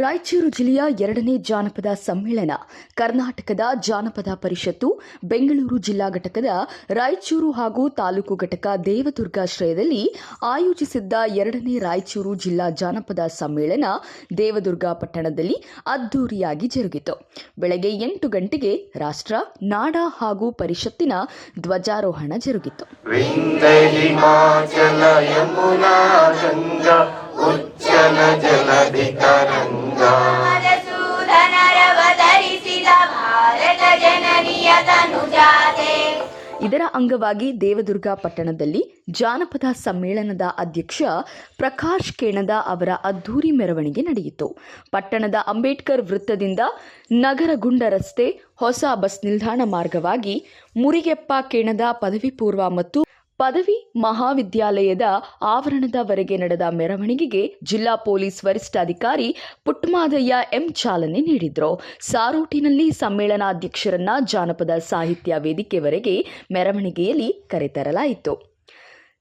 ರಾಯಚೂರು ಜಿಲ್ಲೆಯ ಎರಡನೇ ಜಾನಪದ ಸಮ್ಮೇಳನ, ಕರ್ನಾಟಕದ ಜಾನಪದ ಪರಿಷತ್ತು, ಬೆಂಗಳೂರು ಜಿಲ್ಲಾ ಘಟಕದ ರಾಯಚೂರು ಹಾಗೂ ತಾಲೂಕು ಘಟಕ ದೇವದುರ್ಗಾಶ್ರಯದಲ್ಲಿ ಆಯೋಜಿಸಿದ್ದ ಎರಡನೇ ರಾಯಚೂರು ಜಿಲ್ಲಾ ಜಾನಪದ ಸಮ್ಮೇಳನ ದೇವದುರ್ಗ ಪಟ್ಟಣದಲ್ಲಿ ಅದ್ದೂರಿಯಾಗಿ ಜರುಗಿತು. ಬೆಳಗ್ಗೆ ಎಂಟು ಗಂಟೆಗೆ ರಾಷ್ಟ್ರ, ನಾಡ ಹಾಗೂ ಪರಿಷತ್ತಿನ ಧ್ವಜಾರೋಹಣ ಜರುಗಿತು. ರಂಜನ ಜಲಧಿಕರಂಜಾ ಇದರ ಅಂಗವಾಗಿ ದೇವದುರ್ಗ ಪಟ್ಟಣದಲ್ಲಿ ಜಾನಪದ ಸಮ್ಮೇಳನದ ಅಧ್ಯಕ್ಷ ಪ್ರಕಾಶ್ ಕೆಣದ ಅವರ ಅದ್ಧೂರಿ ಮೆರವಣಿಗೆ ನಡೆಯಿತು. ಪಟ್ಟಣದ ಅಂಬೇಡ್ಕರ್ ವೃತ್ತದಿಂದ ನಗರಗುಂಡ ರಸ್ತೆ ಹೊಸ ಬಸ್ ನಿಲ್ದಾಣ ಮಾರ್ಗವಾಗಿ ಮುರಿಗೆಪ್ಪ ಕೆಣದ ಪದವಿ ಪೂರ್ವ ಮತ್ತು ಪದವಿ ಮಹಾವಿದ್ಯಾಲಯದ ಆವರಣದವರೆಗೆ ನಡೆದ ಮೆರವಣಿಗೆಗೆ ಜಿಲ್ಲಾ ಪೊಲೀಸ್ ವರಿಷ್ಠಾಧಿಕಾರಿ ಪುಟ್ಟಮಾದಯ್ಯ ಎಂ ಚಾಲನೆ ನೀಡಿದರು. ಸಾರೋಟಿನಲ್ಲಿ ಸಮ್ಮೇಳನಾಧ್ಯಕ್ಷರನ್ನ ಜಾನಪದ ಸಾಹಿತ್ಯ ವೇದಿಕೆವರೆಗೆ ಮೆರವಣಿಗೆಯಲ್ಲಿ ಕರೆತರಲಾಯಿತು.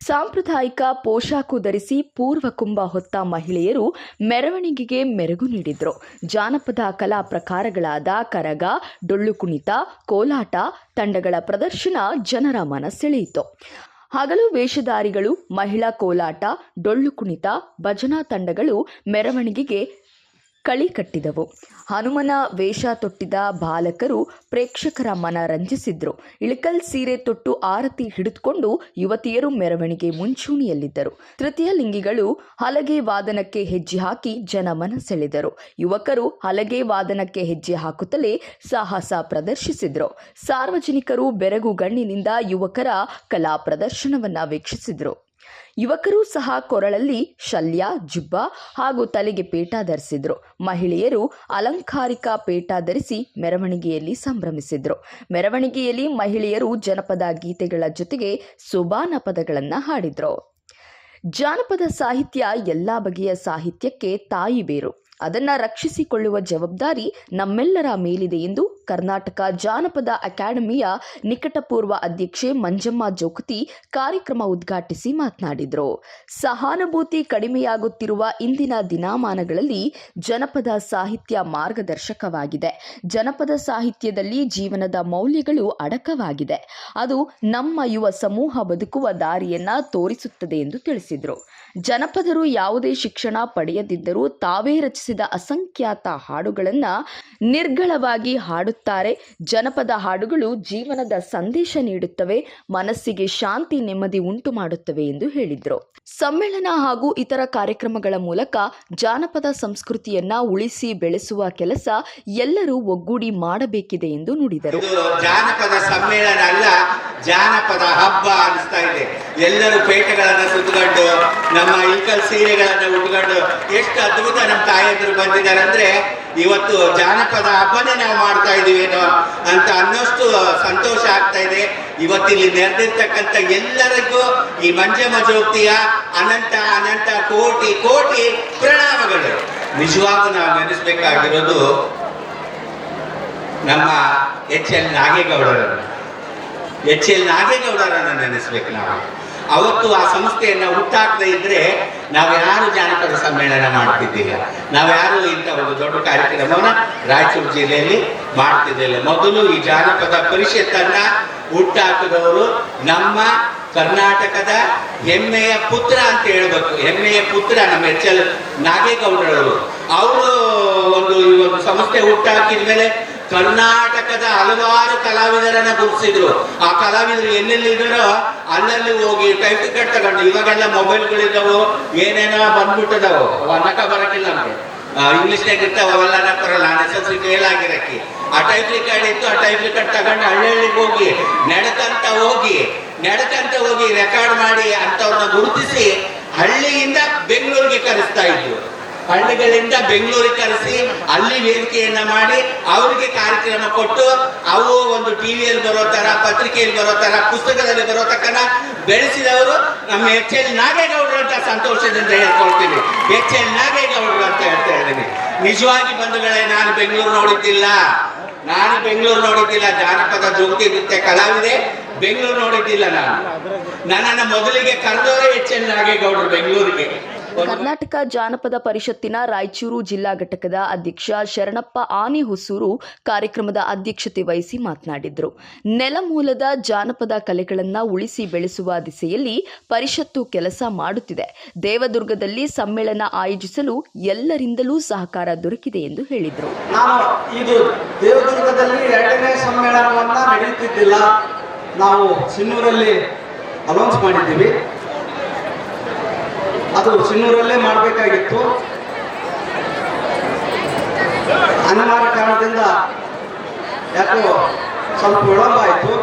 ಸಾಂಪ್ರದಾಯಿಕ ಪೋಷಾಕು ಧರಿಸಿ ಪೂರ್ವ ಕುಂಭ ಹೊತ್ತ ಮಹಿಳೆಯರು ಮೆರವಣಿಗೆಗೆ ಮೆರುಗು ನೀಡಿದ್ರು. ಜಾನಪದ ಕಲಾ ಪ್ರಕಾರಗಳಾದ ಕರಗ, ಡೊಳ್ಳು ಕುಣಿತ, ಕೋಲಾಟ, ತಂಡಗಳ ಪ್ರದರ್ಶನ ಜನರ ಮನ ಸೆಳೆಯಿತು ಹಗಲು ವೇಷಧಾರಿಗಳು ಮಹಿಳಾ ಕೋಲಾಟ ಡೊಳ್ಳು ಕುಣಿತ ಭಜನಾ ತಂಡಗಳು ಮೆರವಣಿಗೆಗೆ ಕಳಿ ಕಟ್ಟಿದವು. ಹನುಮನ ವೇಷ ತೊಟ್ಟಿದ ಬಾಲಕರು ಪ್ರೇಕ್ಷಕರ ಮನ ರಂಜಿಸಿದ್ರು. ಇಳಕಲ್ ಸೀರೆ ತೊಟ್ಟು ಆರತಿ ಹಿಡಿದುಕೊಂಡು ಯುವತಿಯರು ಮೆರವಣಿಗೆ ಮುಂಚೂಣಿಯಲ್ಲಿದ್ದರು. ತೃತೀಯ ಲಿಂಗಿಗಳು ಹಲಗೆ ವಾದನಕ್ಕೆ ಹೆಜ್ಜೆ ಹಾಕಿ ಜನಮನ ಸೆಳೆದರು ಯುವಕರು ಹಲಗೆ ವಾದನಕ್ಕೆ ಹೆಜ್ಜೆ ಹಾಕುತ್ತಲೇ ಸಾಹಸ ಪ್ರದರ್ಶಿಸಿದ್ರು. ಸಾರ್ವಜನಿಕರು ಬೆರಗು ಗಣ್ಣಿನಿಂದ ಯುವಕರ ಕಲಾ ಪ್ರದರ್ಶನವನ್ನು ವೀಕ್ಷಿಸಿದ್ರು. ಯುವಕರು ಸಹ ಕೊರಳಲ್ಲಿ ಶಲ್ಯ, ಜುಬ್ಬ ಹಾಗೂ ತಲೆಗೆ ಪೇಟ ಧರಿಸಿದ್ರು. ಮಹಿಳೆಯರು ಅಲಂಕಾರಿಕ ಪೇಟ ಧರಿಸಿ ಮೆರವಣಿಗೆಯಲ್ಲಿ ಸಂಭ್ರಮಿಸಿದ್ರು. ಮೆರವಣಿಗೆಯಲ್ಲಿ ಮಹಿಳೆಯರು ಜನಪದ ಗೀತೆಗಳ ಜೊತೆಗೆ ಸುಬಾನ ಪದಗಳನ್ನು ಹಾಡಿದ್ರು. ಜಾನಪದ ಸಾಹಿತ್ಯ ಎಲ್ಲ ಬಗೆಯ ಸಾಹಿತ್ಯಕ್ಕೆ ತಾಯಿ ಬೇರು. ಅದನ್ನು ರಕ್ಷಿಸಿಕೊಳ್ಳುವ ಜವಾಬ್ದಾರಿ ನಮ್ಮೆಲ್ಲರ ಮೇಲಿದೆ ಎಂದು ಕರ್ನಾಟಕ ಜಾನಪದ ಅಕಾಡೆಮಿಯ ನಿಕಟಪೂರ್ವ ಅಧ್ಯಕ್ಷೆ ಮಂಜಮ್ಮ ಜೋಕತಿ ಕಾರ್ಯಕ್ರಮ ಉದ್ಘಾಟಿಸಿ ಮಾತನಾಡಿದರು. ಸಹಾನುಭೂತಿ ಕಡಿಮೆಯಾಗುತ್ತಿರುವ ಇಂದಿನ ದಿನಮಾನಗಳಲ್ಲಿ ಜನಪದ ಸಾಹಿತ್ಯ ಮಾರ್ಗದರ್ಶಕವಾಗಿದೆ. ಜನಪದ ಸಾಹಿತ್ಯದಲ್ಲಿ ಜೀವನದ ಮೌಲ್ಯಗಳು ಅಡಕವಾಗಿದೆ. ಅದು ನಮ್ಮ ಯುವ ಸಮೂಹ ಬದುಕುವ ದಾರಿಯನ್ನ ತೋರಿಸುತ್ತದೆ ಎಂದು ತಿಳಿಸಿದರು. ಜನಪದರು ಯಾವುದೇ ಶಿಕ್ಷಣ ಪಡೆಯದಿದ್ದರೂ ತಾವೇ ರಚಿಸಿದ ಅಸಂಖ್ಯಾತ ಹಾಡುಗಳನ್ನ ನಿರ್ಗಳವಾಗಿ ಹಾಡುತ್ತಾರೆ. ಜನಪದ ಹಾಡುಗಳು ಜೀವನದ ಸಂದೇಶ ನೀಡುತ್ತವೆ, ಮನಸ್ಸಿಗೆ ಶಾಂತಿ, ನೆಮ್ಮದಿ ಉಂಟು ಮಾಡುತ್ತವೆ ಎಂದು ಹೇಳಿದರು. ಸಮ್ಮೇಳನ ಹಾಗೂ ಇತರ ಕಾರ್ಯಕ್ರಮಗಳ ಮೂಲಕ ಜಾನಪದ ಸಂಸ್ಕೃತಿಯನ್ನ ಉಳಿಸಿ ಬೆಳೆಸುವ ಕೆಲಸ ಎಲ್ಲರೂ ಒಗ್ಗೂಡಿ ಮಾಡಬೇಕಿದೆ ಎಂದು ನುಡಿದರು. ಜಾನಪದ ಸಮ್ಮೇಳನ ಅಲ್ಲ, ಜಾನಪದ ಹಬ್ಬ ಅನಿಸ್ತಾ ಇದೆ. ಎಲ್ಲರೂ ಪೇಟೆಗಳನ್ನ ಸುತ್ತಕೊಂಡು ನಮ್ಮ ಇಲ್ಕಲ್ ಸೀರೆಗಳನ್ನ ಉಟ್ಕೊಂಡು, ಎಷ್ಟು ಅದ್ಭುತ ನಮ್ಮ ತಾಯಂದ್ರು ಬಂದಿದ್ದಾರೆ ಅಂದ್ರೆ ಇವತ್ತು ಜಾನಪದ ಹಬ್ಬನೇ ನಾವು ಮಾಡ್ತಾ ಇದೀವೇನೋ ಅಂತ ಅನ್ನೋಷ್ಟು ಸಂತೋಷ ಆಗ್ತಾ ಇದೆ. ಇವತ್ತಿಲ್ಲಿ ನೆರೆದಿರ್ತಕ್ಕಂಥ ಎಲ್ಲರಿಗೂ ಈ ಮಂಜಮ್ಮ ಮಜೋಕ್ತಿಯ ಅನಂತ ಅನಂತ ಕೋಟಿ ಕೋಟಿ ಪ್ರಣಾಮಗಳು. ನಿಜವಾಗೂ ನಾವು ನೆನೆಸ್ಬೇಕಾಗಿರೋದು ನಮ್ಮ ಎಚ್ ಎಲ್ ನಾಗೇಗೌಡರನ್ನು. ಎಚ್ ಎಲ್ ನಾಗೇಗೌಡರನ್ನು ನೆನೆಸ್ಬೇಕು ನಾವು. ಅವತ್ತು ಆ ಸಂಸ್ಥೆಯನ್ನ ಹುಟ್ಟಾಕದೇ ಇದ್ರೆ ನಾವು ಯಾರು ಜಾನಪದ ಸಮ್ಮೇಳನ ಮಾಡ್ತಿದ್ದಿಲ್ಲ ನಾವು ಯಾರು ಇಂಥ ಒಂದು ದೊಡ್ಡ ಕಾರ್ಯಕ್ರಮವನ್ನ ರಾಯಚೂರು ಜಿಲ್ಲೆಯಲ್ಲಿ ಮಾಡ್ತಿದ್ದಿಲ್ಲ ಮೊದಲು ಈ ಜಾನಪದ ಪರಿಷತ್ತನ್ನ ಹುಟ್ಟಾಕಿದವರು ನಮ್ಮ ಕರ್ನಾಟಕದ ಹೆಮ್ಮೆಯ ಪುತ್ರ ಅಂತ ಹೇಳ್ಬೇಕು. ಹೆಮ್ಮೆಯ ಪುತ್ರ ನಮ್ಮ ಎಚ್ ಎಲ್ ನಾಗೇಗೌಡರವರು. ಅವರು ಒಂದು ಈ ಒಂದು ಸಂಸ್ಥೆ ಹುಟ್ಟಾಕಿದ ಮೇಲೆ ಕರ್ನಾಟಕದ ಹಲವಾರು ಕಲಾವಿದರನ್ನ ಗುರುತಿಸಿದ್ರು. ಆ ಕಲಾವಿದರು ಎಲ್ಲೆಲ್ಲಿದ್ದಾರೋ ಅಲ್ಲಲ್ಲಿ ಹೋಗಿ ಟೈಪ್ ಟಿಕೆಟ್ ತಗೊಂಡು. ಇವಾಗೆಲ್ಲ ಮೊಬೈಲ್ಗಳಿದ್ದಾವು ಏನೇನೋ ಬಂದ್ಬಿಟ್ಟದವು ಅನ್ನಕ ಬರಕಿಲ್ಲ ನಮಗೆ. ಇಂಗ್ಲಿಷ್ನಾಗ ಇರ್ತಾವ, ಅವೆಲ್ಲ ಅನ್ನಕ್ ಬರಲ್ಲ ನಾನು ಕೇಳಾಗಿರಕ್ಕೆ ಆ ಟೈಪ್ ಟಿಕೆಟ್ ಇತ್ತು, ಆ ಟೈಪ್ ಟಿಕೆಟ್ ತಗೊಂಡು ಹಳ್ಳಿಗೆ ಹೋಗಿ, ನಡ್ಕಂತ ಹೋಗಿ ನಡ್ಕಂತ ಹೋಗಿ ರೆಕಾರ್ಡ್ ಮಾಡಿ ಅಂತವ್ರನ್ನ ಗುರುತಿಸಿ ಹಳ್ಳಿಯಿಂದ ಬೆಂಗಳೂರಿಗೆ ಕರೆಸ್ತಾ ಇದ್ವು ಹಳ್ಳಿಗಳಿಂದ ಬೆಂಗಳೂರಿಗೆ ಕರೆಸಿ, ಅಲ್ಲಿ ವೇದಿಕೆಯನ್ನ ಮಾಡಿ, ಅವರಿಗೆ ಕಾರ್ಯಕ್ರಮ ಕೊಟ್ಟು, ಅವು ಒಂದು ಟಿವಿಯಲ್ಲಿ ಬರೋ ತರ, ಪತ್ರಿಕೆಯಲ್ಲಿ ಬರೋ ತರ, ಪುಸ್ತಕದಲ್ಲಿ ಬರೋ ತಕ್ಕನ ಬೆಳೆಸಿದವರು ನಮ್ಮ ಎಚ್ ಎಲ್ ನಾಗೇಗೌಡರು ಅಂತ ಸಂತೋಷದಿಂದ ಹೇಳ್ಕೊಳ್ತೀನಿ. ಎಚ್ ಎಲ್ ನಾಗೇಗೌಡರು ಅಂತ ಹೇಳ್ತಾ ಇದ್ದೀನಿ. ನಿಜವಾಗಿ ಬಂಧುಗಳೇ, ನಾನು ಬೆಂಗಳೂರು ನೋಡಿದ್ದಿಲ್ಲ. ನಾನು ಬೆಂಗಳೂರು ನೋಡಿದ್ದಿಲ್ಲ. ಜಾನಪದ ಜೋಗತಿ ನೃತ್ಯ ಕಲಾವಿದೆ, ಬೆಂಗಳೂರು ನೋಡಿದ್ದಿಲ್ಲ ನಾನು. ನನ್ನನ್ನು ಮೊದಲಿಗೆ ಕರೆದವರೇ ಎಚ್ ಎಲ್ ನಾಗೇಗೌಡರು ಬೆಂಗಳೂರಿಗೆ. ಕರ್ನಾಟಕ ಜಾನಪದ ಪರಿಷತ್ತಿನ ರಾಯಚೂರು ಜಿಲ್ಲಾ ಘಟಕದ ಅಧ್ಯಕ್ಷ ಶರಣಪ್ಪ ಆನೆಹುಸೂರು ಕಾರ್ಯಕ್ರಮದ ಅಧ್ಯಕ್ಷತೆ ವಹಿಸಿ ಮಾತನಾಡಿದರು. ನೆಲಮೂಲದ ಜಾನಪದ ಕಲೆಗಳನ್ನು ಉಳಿಸಿ ಬೆಳೆಸುವ ದಿಸೆಯಲ್ಲಿ ಪರಿಷತ್ತು ಕೆಲಸ ಮಾಡುತ್ತಿದೆ. ದೇವದುರ್ಗದಲ್ಲಿ ಸಮ್ಮೇಳನ ಆಯೋಜಿಸಲು ಎಲ್ಲರಿಂದಲೂ ಸಹಕಾರ ದೊರಕಿದೆ ಎಂದು ಹೇಳಿದರು. ನಾವು ಸಿನ್ನೂರಲ್ಲಿ ಅನೌನ್ಸ್ ಮಾಡಿದ್ದೀವಿ. ಅದು ಚಿನ್ನೂರಲ್ಲೇ ಮಾಡಬೇಕಾಗಿತ್ತು. ಅನಿವಾರ್ಯ ಕಾರಣದಿಂದ ಯಾಕೋ ಸ್ವಲ್ಪ ವಿಳಂಬ ಆಯಿತು.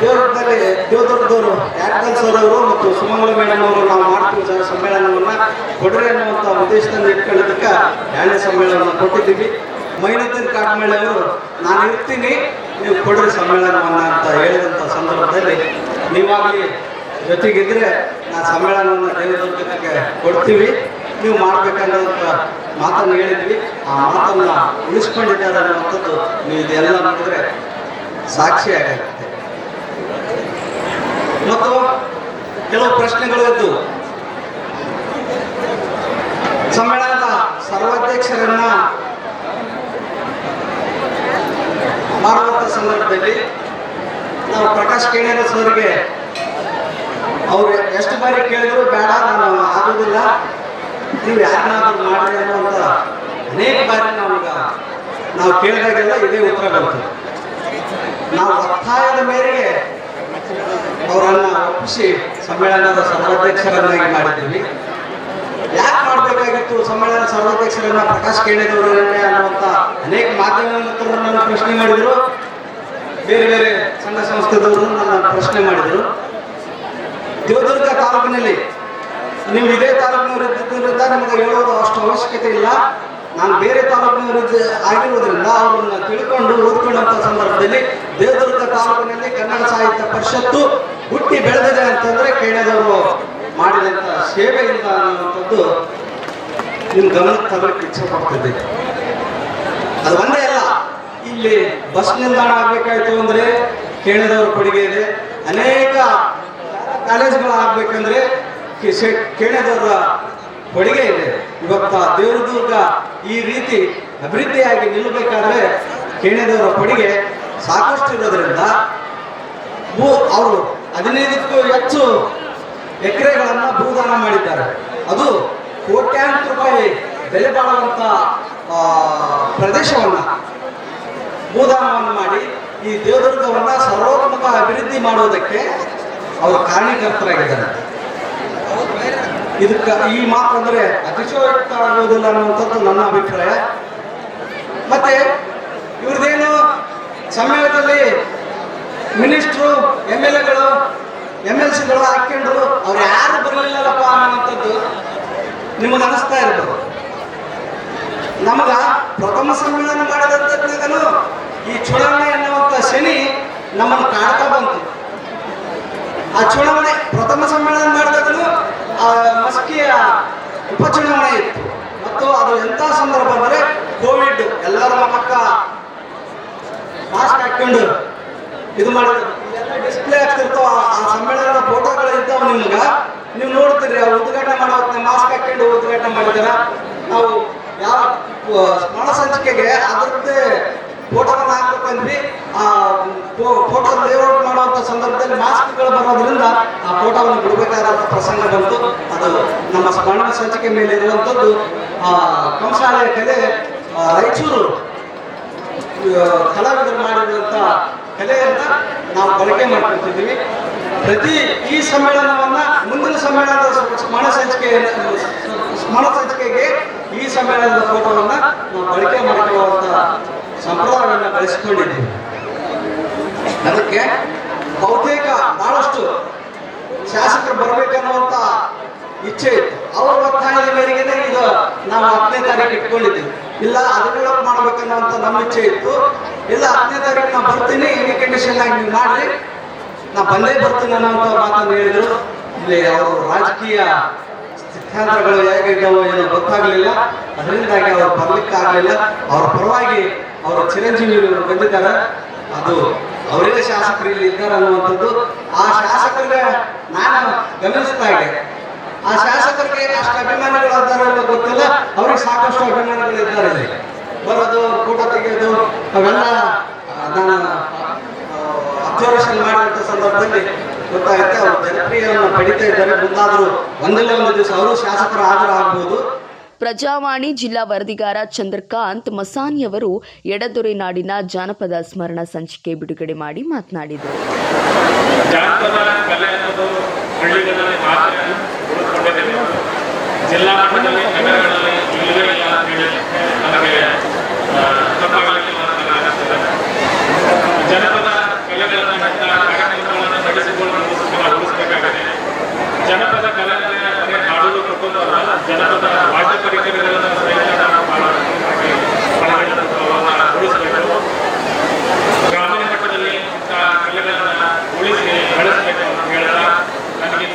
ದೇವರದಲ್ಲಿ ದೇವದುರ್ಗದವರು ಯಾಕಲ್ ಸರ್ ಅವರು ಮತ್ತು ಸುಮಂಗಲ ಮೇಡಮ್ ಅವರು ನಾವು ಮಾಡ್ತೀವಿ ಸರ್ ಸಮ್ಮೇಳನವನ್ನು. ಕೊಡ್ರಿ ಅನ್ನುವಂಥ ಉದ್ದೇಶದಿಂದ ಇಟ್ಕೊಳ್ಳೋದಕ್ಕೆ ಎರಡನೇ ಸಮ್ಮೇಳನ ಕೊಟ್ಟಿದ್ದೀವಿ. ಮೈನದ್ದೀನ್ ಕಾಟ್ಮೇಳೆ ಅವರು, ನಾನು ಇರ್ತೀನಿ, ನೀವು ಕೊಡ್ರಿ ಸಮ್ಮೇಳನವನ್ನು ಅಂತ ಹೇಳಿದಂಥ ಸಂದರ್ಭದಲ್ಲಿ ನೀವಾಗಲಿ ಜೊತೆಗಿದ್ರೆ ನಾ ಸಮ್ಮೇಳನವನ್ನು ದೇವದುರ್ಗಕ್ಕೆ ಕೊಡ್ತೀವಿ. ನೀವು ಮಾಡ್ಬೇಕನ್ನೋಂಥ ಮಾತನ್ನು ಹೇಳಿದ್ವಿ. ಆ ಮಾತನ್ನು ಉಳಿಸ್ಕೊಂಡಿದ್ದಾರೆ ಅನ್ನುವಂಥದ್ದು ನೀವು ಇದೆಲ್ಲ ನೋಡಿದ್ರೆ ಸಾಕ್ಷಿಯಾಗುತ್ತೆ ಮತ್ತು ಕೆಲವು ಪ್ರಶ್ನೆಗಳು ಇದ್ದು, ಸಮ್ಮೇಳನದ ಸರ್ವಾಧ್ಯಕ್ಷರನ್ನ ಮಾಡುವಂಥ ಸಂದರ್ಭದಲ್ಲಿ ನಾವು ಪ್ರಕಾಶ್ ಕೇಣೇರ ಸರ್ಗೆ ಅವ್ರು ಎಷ್ಟು ಬಾರಿ ಕೇಳಿದ್ರು ಬೇಡ, ನಾನು ಆಗೋದಿಲ್ಲ. ನೀವು ಯಾರನ್ನಾದ್ರೂ ಮಾಡಿ ಅಂತ ಅನೇಕ ಬಾರಿ ನಮ್ಗೆ ನಾವು ಕೇಳಿದಾಗೆಲ್ಲ ಇದೇ ಉತ್ತರ ಬಂತು. ನಾವು ಒತ್ತಾಯದ ಮೇರೆಗೆ ಅವರನ್ನ ಒಪ್ಪಿಸಿ ಸಮ್ಮೇಳನದ ಸರ್ವಾಧ್ಯಕ್ಷರನ್ನಾಗಿ ಮಾಡಿದ್ದೀವಿ. ಯಾಕೆ ಮಾಡಬೇಕಾಗಿತ್ತು ಸಮ್ಮೇಳನ ಸರ್ವಾಧ್ಯಕ್ಷರನ್ನ ಪ್ರಕಾಶ್ ಕೇಳಿದವರನ್ನೇ ಅನ್ನುವಂಥ ಅನೇಕ ಮಾಧ್ಯಮ ಮಿತ್ರರು ಪ್ರಶ್ನೆ ಮಾಡಿದರು. ಬೇರೆ ಬೇರೆ ಸಂಘ ಸಂಸ್ಥೆದವರು ನನ್ನ ಪ್ರಶ್ನೆ ಮಾಡಿದರು. ದೇವದುರ್ಗ ತಾಲೂಕಿನಲ್ಲಿ. ನೀವು ಇದೇ ತಾಲೂಕಿನವರು ಇದ್ದಿದ್ದರಿಂದ ನಿಮಗೆ ಹೇಳೋದು ಅಷ್ಟು ಅವಶ್ಯಕತೆ ಇಲ್ಲ. ನಾನು ಬೇರೆ ತಾಲೂಕಿನವರು ಆಗಿರುವುದರಿಂದ ಅವರನ್ನ ತಿಳ್ಕೊಂಡು ಓದ್ಕೊಂಡಂಥ ಸಂದರ್ಭದಲ್ಲಿ ದೇವದುರ್ಗ ತಾಲೂಕಿನಲ್ಲಿ ಕನ್ನಡ ಸಾಹಿತ್ಯ ಪರಿಷತ್ತು ಹುಟ್ಟಿ ಬೆಳೆದಿದೆ ಅಂತಂದ್ರೆ ಕೇಳಿದವರು ಮಾಡಿದಂಥ ಸೇವೆಯಿಂದ ಅನ್ನುವಂಥದ್ದು ನಿಮ್ಮ ಗಮನಕ್ಕೆ ತರಲಿಕ್ಕೆ ಇಚ್ಛೆ ಪಡ್ತಿದ್ದೆ ಅದು ಒಂದೇ ಅಲ್ಲ, ಇಲ್ಲಿ ಬಸ್ ನಿಲ್ದಾಣ ಆಗ್ಬೇಕಾಯ್ತು ಅಂದ್ರೆ ಕೇಳಿದವರ ಕೊಡುಗೆ ಇದೆ. ಅನೇಕ ಕಾಲೇಜುಗಳು ಆಗ್ಬೇಕಂದ್ರೆ ಕೇಳಿದವರ ಕೊಡುಗೆ ಇದೆ. ಇವತ್ತ ದೇವರದುರ್ಗ ಈ ರೀತಿ ಅಭಿವೃದ್ಧಿಯಾಗಿ ನಿಲ್ಲಬೇಕಾದ್ರೆ ಕೇಣಿದವರ ಕೊಡುಗೆ ಸಾಕಷ್ಟು ಇರೋದ್ರಿಂದ ಅವರು ಹದಿನೈದಕ್ಕೂ ಹೆಚ್ಚು ಎಕರೆಗಳನ್ನ ಭೂದಾನ ಮಾಡಿದ್ದಾರೆ. ಅದು ಕೋಟ್ಯಾಂತರ ರೂಪಾಯಿ ಬೆಲೆ ಬಾಳುವಂತ ಪ್ರದೇಶವನ್ನ ಭೂದಾನವನ್ನು ಮಾಡಿ ಈ ದೇವದುರ್ಗವನ್ನ ಸರ್ವೋತ್ಮಕ ಅಭಿವೃದ್ಧಿ ಮಾಡುವುದಕ್ಕೆ ಅವರು ಕಾರಣೀಕರ್ತರಾಗಿದ್ದಾರೆ ಇದಕ್ಕೆ ಈ ಮಾತು ಅಂದ್ರೆ ಅತಿಶಯೋಕ್ತ ಆಗೋದಿಲ್ಲ ಅನ್ನುವಂಥದ್ದು ನನ್ನ ಅಭಿಪ್ರಾಯ. ಮತ್ತೆ ಇವ್ರದ್ದೇನು ಸಮ್ಮೇಳನದಲ್ಲಿ ಮಿನಿಸ್ಟ್ರು ಎಂ ಎಲ್ ಎಗಳು ಎಂ ಎಲ್ ಸಿಗಳು ಹಾಕ್ಕೊಂಡ್ರು, ಅವ್ರು ಯಾರು ಬರಲಿಲ್ಲಪ್ಪ ಅನ್ನುವಂಥದ್ದು ನಿಮಗೆ ಅನಿಸ್ತಾ ಇರ್ಬೋದು. ನಮಗ ಪ್ರಥಮ ಸಮ್ಮೇಳನ ಮಾಡಿದಂತನು ಈ ಚುನಾವಣೆ ಅನ್ನುವಂಥ ಶನಿ ನಮ್ಮನ್ನು ಕಾಡ್ತಾ ಬಂತು ಆ ಚುನಾವಣೆ ಪ್ರಥಮ ಸಮ್ಮೇಳನ ಮಾಡಿದಾಗಲೂ ಮಸ್ಕಿಯ ಉಪಚುನಾವಣೆ ಇತ್ತು. ಮತ್ತು ಅದು ಎಂಥ ಸಂದರ್ಭ ಅಂದರೆ ಕೋವಿಡ್, ಎಲ್ಲರ ಪಕ್ಕ ಮಾಸ್ಕ್ ಹಾಕೊಂಡು ಇದು ಮಾಡಿದ್ರು. ಡಿಸ್ಪ್ಲೇ ಆಗ್ತಿರ್ತಾವ. ಆ- ಸಮ್ಮೇಳನದ ಫೋಟೋಗಳು ಇದ್ದಾವ ನಿಮ್ಗ. ನೀವು ನೋಡ್ತೀರಿ, ಆ ಉದ್ಘಾಟನೆ ಮಾಡೋ ಮಾಸ್ಕ್ ಹಾಕೊಂಡು ಉದ್ಘಾಟನೆ ಮಾಡಿದಾರ ನಾವು ಯಾವ ಸ್ಮರಣ ಸಂಚಿಕೆಗೆ ಅದರದ್ದೇ ಫೋಟೋವನ್ನು ಹಾಕ್ಬೇಕಂದ್ರಿ ಆ ಫೋಟೋ ಲೇಔಟ್ ಮಾಡುವಂತ ಸಂದರ್ಭದಲ್ಲಿ ಮಾಸ್ಕ್ಗಳು ಬರೋದ್ರಿಂದ ಆ ಫೋಟೋವನ್ನು ಬಿಡಬೇಕಾದ ಪ್ರಸಂಗ ಬಂತು. ಅದು ನಮ್ಮ ಸ್ಮರಣ ಸಂಚಿಕೆ ಮೇಲೆ ಆ, ಕಂಸಾಲಯ ಕಲೆ ರಾಯಚೂರು ಕಲಾವಿದರು ಮಾಡಿರುವಂಥ ಕಲೆಯನ್ನ ನಾವು ಬಳಕೆ ಮಾಡ್ಕೊಳ್ತಿದ್ದೀವಿ. ಪ್ರತಿ ಈ ಸಮ್ಮೇಳನವನ್ನ ಮುಂದಿನ ಸಮ್ಮೇಳನದ ಸ್ಮರಣ ಸಂಚಿಕೆ ಸ್ಮರಣ ಸಂಚಿಕೆಗೆ ಈ ಸಮ್ಮೇಳನದ ಫೋಟೋವನ್ನ ನಾವು ಬಳಕೆ ಮಾಡಿಕೊಳ್ಳುವಂಥ ಸಂಪ್ರದಾಯವನ್ನು ಬೆಳೆಸಿಕೊಂಡಿದ್ದೀವಿ. ಅದಕ್ಕೆ ಬಹುತೇಕ ಬಹಳಷ್ಟು ಶಾಸಕರು ಬರಬೇಕನ್ನುವಂತ ಇಚ್ಛೆ ಇತ್ತು. ಅವರ ಒತ್ತಾಯದ ಮೇರೆಗೆ ಇದು ನಾವು ಹತ್ತನೇ ತಾರೀಕು ಇಟ್ಕೊಂಡಿದ್ದೀವಿ. ಇಲ್ಲ ಹದಿನೇಳಕ್ಕೆ ಮಾಡ್ಬೇಕನ್ನುವಂತ ನಮ್ಮ ಇಚ್ಛೆ ಇತ್ತು. ಇಲ್ಲ, ಹತ್ತನೇ ತಾರೀಕು ನಾ ಬರ್ತೀನಿ ಈ ಕಂಡೀಷನ್ ಆಗಿ ನೀವು ಮಾಡ್ರಿ. ನಾ ಬಂದೇ ಬರ್ತೀನಿ ಅನ್ನೋಂಥ ಮಾತನ್ನು ಹೇಳಿದ್ರು. ಇಲ್ಲಿ ಅವರು ರಾಜಕೀಯ ಸಿದ್ಧಾಂತಗಳು ಹೇಗಿದ್ದಾವೋ ಏನೋ ಗೊತ್ತಾಗಲಿಲ್ಲ. ಅದರಿಂದಾಗಿ ಅವರು ಬರ್ಲಿಕ್ಕೆ ಆಗಲಿಲ್ಲ ಅವ್ರ ಪರವಾಗಿ ಅವರ ಚಿರಂಜೀವಿ ಬಂದಿದ್ದಾರೆ. ಅದು ಅವರೇ ಶಾಸಕರು ಇಲ್ಲಿ ಇದ್ದಾರೆ ಅನ್ನುವಂಥದ್ದು. ಆ ಶಾಸಕರಿಗೆ ನಾನು ಗಮನಿಸಿದಾಗೆ ಆ ಶಾಸಕರಿಗೆ ಅಷ್ಟು ಅಭಿಮಾನಿಗಳು ಇದ್ದಾರೆ ಅಂತ ಗೊತ್ತಿಲ್ಲ. ಅವ್ರಿಗೆ ಸಾಕಷ್ಟು ಅಭಿಮಾನಿಗಳು ಇದ್ದಾರೆ ಇಲ್ಲಿ. ಬರೋದು ಕೂಟ ತೆಗೆಯೋದು ಅವೆಲ್ಲ ನಾನು ಅಬ್ಸರ್ವೇಷನ್ ಮಾಡಿದಂಥ ಸಂದರ್ಭದಲ್ಲಿ ಗೊತ್ತಾಗುತ್ತೆ ಅವರು ಜನಪ್ರಿಯರನ್ನು ಪಡಿತಾ ಇದ್ದಾರೆ. ಮುಂದಾದರೂ ಒಂದಲ್ಲ ಒಂದು ದಿವಸ ಅವರು ಶಾಸಕರು ಆದರೂ ಆಗ್ಬೋದು ಪ್ರಜಾವಾಣಿ ಜಿಲ್ಲಾ ವರದಿಗಾರ ಚಂದ್ರಕಾಂತ್ ಮಸಾನಿಯವರು ಎಡದೊರೆ ನಾಡಿನ ಜಾನಪದ ಸ್ಮರಣ ಸಂಚಿಕೆ ಬಿಡುಗಡೆ ಮಾಡಿ ಮಾತನಾಡಿದರು. ಜಿಲ್ಲಾ ಮಟ್ಟದಲ್ಲಿ ನಗರಗಳಲ್ಲಿ ಇಲ್ಲ ಅಂತ ಹೇಳಿ ನನಗೆ ಆ, ತಪ್ಪಾಗಲಿಕ್ಕೆ ಮಾತನಾಡುತ್ತದೆ ಜನಪದ ಕಲೆಗಳನ್ನು ಮತ್ತು ಕಾರ್ಯಕ್ರಮಗಳನ್ನು ನಡೆಸಿಕೊಳ್ಳುವುದಕ್ಕೋಸ್ಕರ ನಾವು ಉಳಿಸಬೇಕಾಗಿದೆ ಜನಪದ ಕಲೆಗಳನ್ನ ಬರೀ ಹಾಡಲು ಕೊಟ್ಟದ್ದು ಅಲ್ಲ ಜನಪದ ವಾದ್ಯ ಪರಿಕರಗಳನ್ನು ಸಹಿತ ನಾವು ಬಳಕೆಯನ್ನು ಉಳಿಸಬೇಕು ಗ್ರಾಮೀಣ ಮಟ್ಟದಲ್ಲಿ ಇಂತಹ ಕಲೆಗಳನ್ನು ಉಳಿಸಿ ಬೆಳೆಸಬೇಕು ಅಂತ ಹೇಳ್ತಾ ನನಗೆ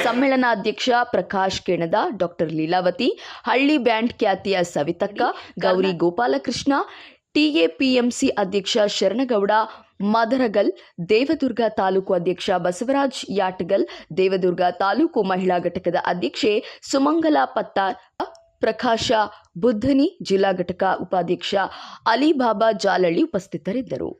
ಸಮ್ಮೇಳನಾಧ್ಯಕ್ಷ ಪ್ರಕಾಶ್ ಕೆಣದ ಡಾಕ್ಟರ್ ಲೀಲಾವತಿ, ಹಳ್ಳಿ ಬ್ಯಾಂಡ್ ಖ್ಯಾತಿಯ ಸವಿತಕ್ಕ, ಗೌರಿ ಗೋಪಾಲಕೃಷ್ಣ ಟಿಎಪಿಎಂಸಿ ಅಧ್ಯಕ್ಷ ಶರಣಗೌಡ, ಮದರಗಲ್, ದೇವದುರ್ಗ ತಾಲೂಕು ಅಧ್ಯಕ್ಷ ಬಸವರಾಜ್ ಯಾಟಗಲ್, ದೇವದುರ್ಗ ತಾಲೂಕು ಮಹಿಳಾ ಘಟಕದ ಅಧ್ಯಕ್ಷೆ ಸುಮಂಗಲ ಪತ್ತಾರ್ ಪ್ರಕಾಶ ಬುದ್ಧನಿ ಜಿಲ್ಲಾ ಘಟಕ ಉಪಾಧ್ಯಕ್ಷ ಅಲಿಬಾಬಾ ಜಾಲಳ್ಳಿ ಉಪಸ್ಥಿತರಿದ್ದರು.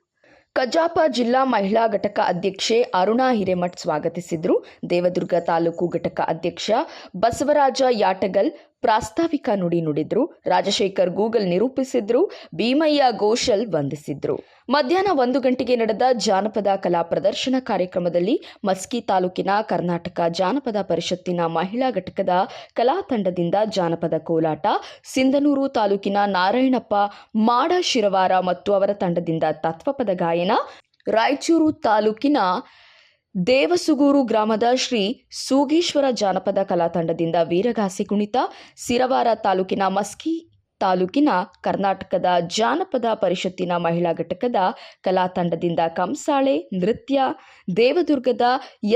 ಕಜಾಪ ಜಿಲ್ಲಾ ಮಹಿಳಾ ಘಟಕ ಅಧ್ಯಕ್ಷೆ ಅರುಣಾ ಹಿರೇಮಠ್ ಸ್ವಾಗತಿಸಿದ್ರು. ದೇವದುರ್ಗ ತಾಲೂಕು ಘಟಕ ಅಧ್ಯಕ್ಷ ಬಸವರಾಜ ಯಾಟಗಲ್ ಪ್ರಾಸ್ತಾವಿಕ ನುಡಿ ನುಡಿದ್ರು. ರಾಜಶೇಖರ್ ಗೂಗಲ್ ನಿರೂಪಿಸಿದ್ರು. ಭೀಮಯ್ಯ ಘೋಷಲ್ ವಂದಿಸಿದ್ರು. ಮಧ್ಯಾಹ್ನ ಒಂದು ಗಂಟೆಗೆ ನಡೆದ ಜಾನಪದ ಕಲಾ ಪ್ರದರ್ಶನ ಕಾರ್ಯಕ್ರಮದಲ್ಲಿ ಮಸ್ಕಿ ತಾಲೂಕಿನ ಕರ್ನಾಟಕ ಜಾನಪದ ಪರಿಷತ್ತಿನ ಮಹಿಳಾ ಘಟಕದ ಕಲಾ ತಂಡದಿಂದ ಜಾನಪದ ಕೋಲಾಟ. ಸಿಂಧನೂರು ತಾಲೂಕಿನ ನಾರಾಯಣಪ್ಪ, ಮಾಡ ಶಿರವಾರ ಮತ್ತು ಅವರ ತಂಡದಿಂದ ತತ್ವಪದ ಗಾಯನ. ರಾಯಚೂರು ತಾಲೂಕಿನ ದೇವಸುಗೂರು ಗ್ರಾಮದ ಶ್ರೀ ಸೂಗೀಶ್ವರ ಜಾನಪದ ಕಲಾ ತಂಡದಿಂದ ವೀರಗಾಸೆ ಕುಣಿತ ಸಿರವಾರ ತಾಲೂಕಿನ ಮಸ್ಕಿ ತಾಲೂಕಿನ ಕರ್ನಾಟಕದ ಜಾನಪದ ಪರಿಷತ್ತಿನ ಮಹಿಳಾ ಘಟಕದ ಕಲಾ ತಂಡದಿಂದ ಕಂಸಾಳೆ, ನೃತ್ಯ, ದೇವದುರ್ಗದ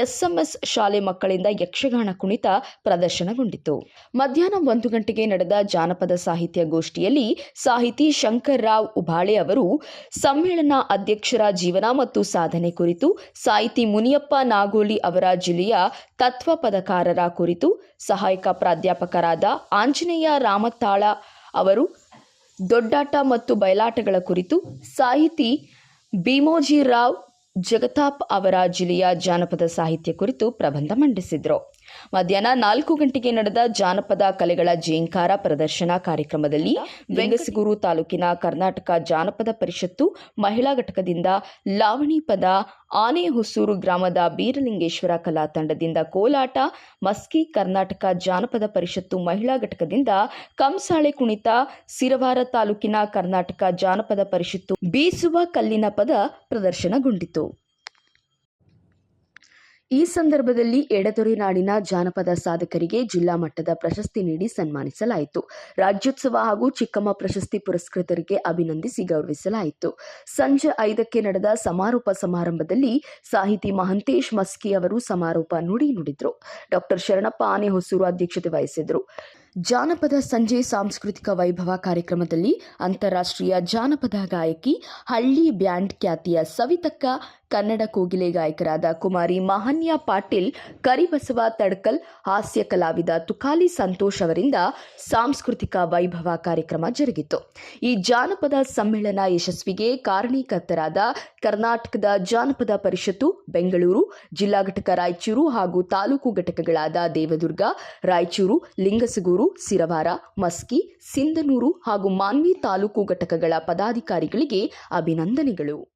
ಎಸ್ಎಂಎಸ್ ಶಾಲೆ ಮಕ್ಕಳಿಂದ ಯಕ್ಷಗಾನ ಕುಣಿತ ಪ್ರದರ್ಶನಗೊಂಡಿತು. ಮಧ್ಯಾಹ್ನ ಒಂದು ಗಂಟೆಗೆ ನಡೆದ ಜಾನಪದ ಸಾಹಿತ್ಯ ಗೋಷ್ಠಿಯಲ್ಲಿ ಸಾಹಿತಿ ಶಂಕರ್ ರಾವ್ ಉಬಾಳೆ ಅವರು ಸಮ್ಮೇಳನ ಅಧ್ಯಕ್ಷರ ಜೀವನ ಮತ್ತು ಸಾಧನೆ ಕುರಿತು, ಸಾಹಿತಿ ಮುನಿಯಪ್ಪ ನಾಗೋಲಿ ಅವರ ಜಿಲ್ಲೆಯ ತತ್ವ ಪದಕಾರರ ಕುರಿತು, ಸಹಾಯಕ ಪ್ರಾಧ್ಯಾಪಕರಾದ ಆಂಜನೇಯ ರಾಮತಾಳ ಅವರು ದೊಡ್ಡಾಟ ಮತ್ತು ಬಯಲಾಟಗಳ ಕುರಿತು ಸಾಹಿತಿ ಭೀಮೋಜಿ ರಾವ್ ಜಗತಾಪ್ ಅವರ ಜಿಲ್ಲೆಯ ಜಾನಪದ ಸಾಹಿತ್ಯ ಕುರಿತು ಪ್ರಬಂಧ ಮಂಡಿಸಿದರು. ಮಧ್ಯಾಹ್ನ ನಾಲ್ಕು ಗಂಟೆಗೆ ನಡೆದ ಜಾನಪದ ಕಲೆಗಳ ಜೇಂಕಾರ ಪ್ರದರ್ಶನ ಕಾರ್ಯಕ್ರಮದಲ್ಲಿ ವೆಂಗಸಗೂರು ತಾಲೂಕಿನ ಕರ್ನಾಟಕ ಜಾನಪದ ಪರಿಷತ್ತು ಮಹಿಳಾ ಘಟಕದಿಂದ ಲಾವಣಿ ಪದ ಆನೆ ಹೊಸೂರು ಗ್ರಾಮದ ಬೀರಲಿಂಗೇಶ್ವರ ಕಲಾ ತಂಡದಿಂದ ಕೋಲಾಟ, ಮಸ್ಕಿ ಕರ್ನಾಟಕ ಜಾನಪದ ಪರಿಷತ್ತು ಮಹಿಳಾ ಘಟಕದಿಂದ ಕಂಸಾಳೆ ಕುಣಿತ ಸಿರವಾರ ತಾಲೂಕಿನ ಕರ್ನಾಟಕ ಜಾನಪದ ಪರಿಷತ್ತು ಬೀಸುವ ಕಲ್ಲಿನ ಪದ ಪ್ರದರ್ಶನಗೊಂಡಿತು. ಈ ಸಂದರ್ಭದಲ್ಲಿ ಎಡತೊರೆನಾಡಿನ ಜಾನಪದ ಸಾಧಕರಿಗೆ ಜಿಲ್ಲಾ ಮಟ್ಟದ ಪ್ರಶಸ್ತಿ ನೀಡಿ ಸನ್ಮಾನಿಸಲಾಯಿತು. ರಾಜ್ಯೋತ್ಸವ ಹಾಗೂ ಚಿಕ್ಕಮ್ಮ ಪ್ರಶಸ್ತಿ ಪುರಸ್ಕೃತರಿಗೆ ಅಭಿನಂದಿಸಿ ಗೌರವಿಸಲಾಯಿತು. ಸಂಜೆ ಐದಕ್ಕೆ ನಡೆದ ಸಮಾರೋಪ ಸಮಾರಂಭದಲ್ಲಿ ಸಾಹಿತಿ ಮಹಂತೇಶ್ ಮಸ್ಕಿ ಅವರು ಸಮಾರೋಪ ನುಡಿ ನುಡಿದರು. ಡಾಕ್ಟರ್ ಶರಣಪ್ಪ ಆನೆಹೊಸೂರು ಅಧ್ಯಕ್ಷತೆ ವಹಿಸಿದರು. ಜಾನಪದ ಸಂಜೆ ಸಾಂಸ್ಕೃತಿಕ ವೈಭವ ಕಾರ್ಯಕ್ರಮದಲ್ಲಿ ಅಂತಾರಾಷ್ಟ್ರೀಯ ಜಾನಪದ ಗಾಯಕಿ ಹಳ್ಳಿ ಬ್ಯಾಂಡ್ ಖ್ಯಾತಿಯ ಸವಿತಕ್ಕ ಕನ್ನಡ ಕೋಗಿಲೆ ಗಾಯಕರಾದ ಕುಮಾರಿ ಮಹನ್ಯ ಪಾಟೀಲ್, ಕರಿಬಸವ ತಡ್ಕಲ್, ಹಾಸ್ಯ ಕಲಾವಿದ ತುಕಾಲಿ ಸಂತೋಷ್ ಅವರಿಂದ ಸಾಂಸ್ಕೃತಿಕ ವೈಭವ ಕಾರ್ಯಕ್ರಮ ಜರುಗಿತು. ಈ ಜಾನಪದ ಸಮ್ಮೇಳನ ಯಶಸ್ವಿಗೆ ಕಾರಣೀಕರ್ತರಾದ ಕರ್ನಾಟಕದ ಜಾನಪದ ಪರಿಷತ್ತು, ಬೆಂಗಳೂರು, ಜಿಲ್ಲಾ ಘಟಕ ರಾಯಚೂರು ಹಾಗೂ ತಾಲೂಕು ಘಟಕಗಳಾದ ದೇವದುರ್ಗ, ರಾಯಚೂರು, ಲಿಂಗಸಗೂರು ಸಿರವಾರ ಮಸ್ಕಿ, ಸಿಂಧನೂರು ಹಾಗೂ ಮಾನ್ವಿ ತಾಲೂಕು ಘಟಕಗಳ ಪದಾಧಿಕಾರಿಗಳಿಗೆ ಅಭಿನಂದನೆಗಳು.